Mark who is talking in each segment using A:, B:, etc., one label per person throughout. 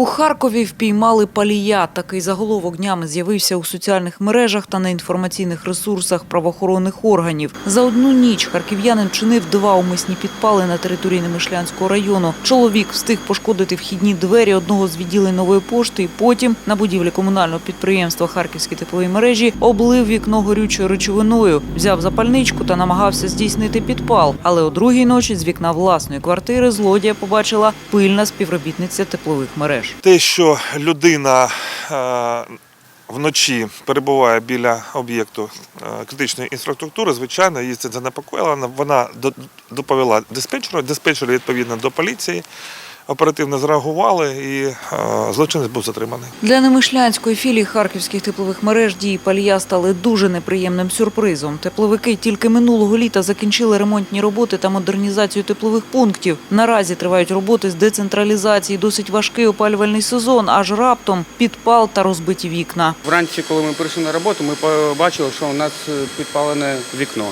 A: У Харкові впіймали палія. Такий заголовок днями з'явився у соціальних мережах та на інформаційних ресурсах правоохоронних органів. За одну ніч харків'янин чинив два умисні підпали на території Немишлянського району. Чоловік встиг пошкодити вхідні двері одного з відділень нової пошти і потім на будівлі комунального підприємства Харківські теплові мережі облив вікно горючою речовиною, взяв запальничку та намагався здійснити підпал. Але о другій ночі з вікна власної квартири злодія побачила пильна співробітниця теплових мереж.
B: Те, що людина е, вночі перебуває біля об'єкту е, критичної інфраструктури, звичайно, її це занепокоїло. Вона доповіла диспетчеру, диспетчер відповідно до поліції. Оперативно зреагували і е, злочинець був затриманий.
A: Для Немишлянської філії харківських теплових мереж дії палія стали дуже неприємним сюрпризом. Тепловики тільки минулого літа закінчили ремонтні роботи та модернізацію теплових пунктів. Наразі тривають роботи з децентралізації. Досить важкий опалювальний сезон, аж раптом підпал та розбиті вікна.
C: Вранці, коли ми прийшли на роботу, ми побачили, що у нас е, підпалене вікно.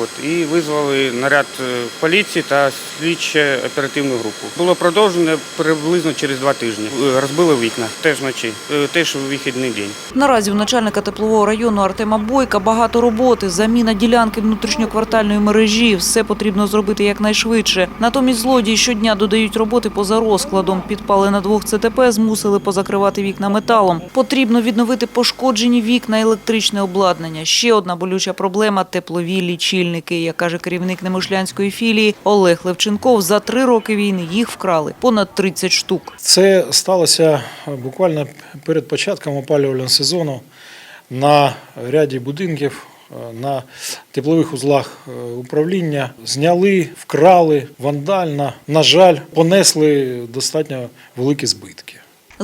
C: От, і визвали наряд е, поліції та слідчо оперативну групу. Було продовжено приблизно через два тижні. Е, Розбили вікна теж вночі, е, теж у вихідний день.
A: Наразі у начальника теплового району Артема Бойка багато роботи, заміна ділянки внутрішньоквартальної мережі. Все потрібно зробити якнайшвидше. Натомість злодії щодня додають роботи поза розкладом. Підпали на двох ЦТП змусили позакривати вікна металом. Потрібно відновити пошкоджені вікна, електричне обладнання. Ще одна болюча проблема теплові лічильники. Як каже керівник Немишлянської філії Олег Левченков, за три роки війни їх вкрали понад 30 штук.
D: Це сталося буквально перед початком опалювального сезону на ряді будинків. е, На теплових узлах е, управління зняли, вкрали вандально. На жаль, понесли достатньо великі збитки.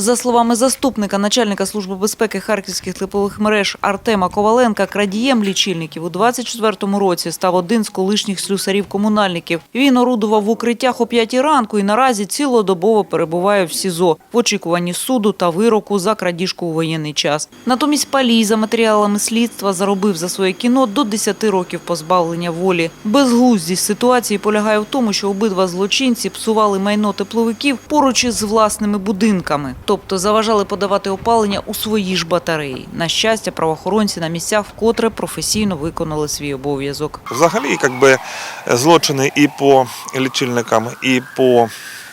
A: За словами заступника начальника служби безпеки харківських теплових мереж Артема Коваленка, крадієм лічильників у 24-му році став один з колишніх слюсарів-комунальників. Він орудував в укриттях о 5 ранку і наразі цілодобово перебуває в СІЗО в очікуванні суду та вироку за крадіжку у воєнний час. Натомість Палій за матеріалами слідства заробив за своє кіно до 10 років позбавлення волі. Безглуздість ситуації полягає в тому, що обидва злочинці псували майно тепловиків поруч із власними будинками, тобто заважали подавати опалення у свої ж батареї. На щастя, правоохоронці на місцях вкотре професійно виконали свій обов'язок.
B: Взагалі, якби злочини і по лічильникам, і по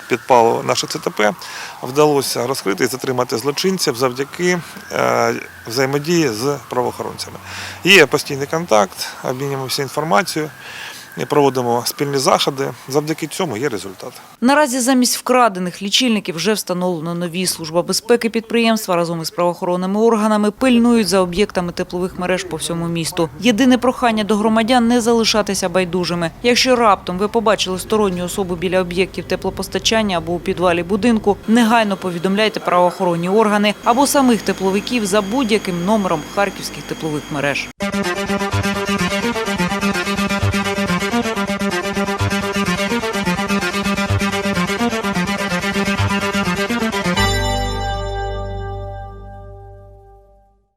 B: підпалу наших ЦТП вдалося розкрити і затримати злочинців завдяки е, взаємодії з правоохоронцями. Є постійний контакт, обмінюємося інформацією, і проводимо спільні заходи. Завдяки цьому є результат.
A: Наразі замість вкрадених лічильників вже встановлено нові. Служба безпеки підприємства разом із правоохоронними органами пильнують за об'єктами теплових мереж по всьому місту. Єдине прохання до громадян не залишатися байдужими. Якщо раптом ви побачили сторонню особу біля об'єктів теплопостачання або у підвалі будинку, негайно повідомляйте правоохоронні органи або самих тепловиків за будь-яким номером харківських теплових мереж.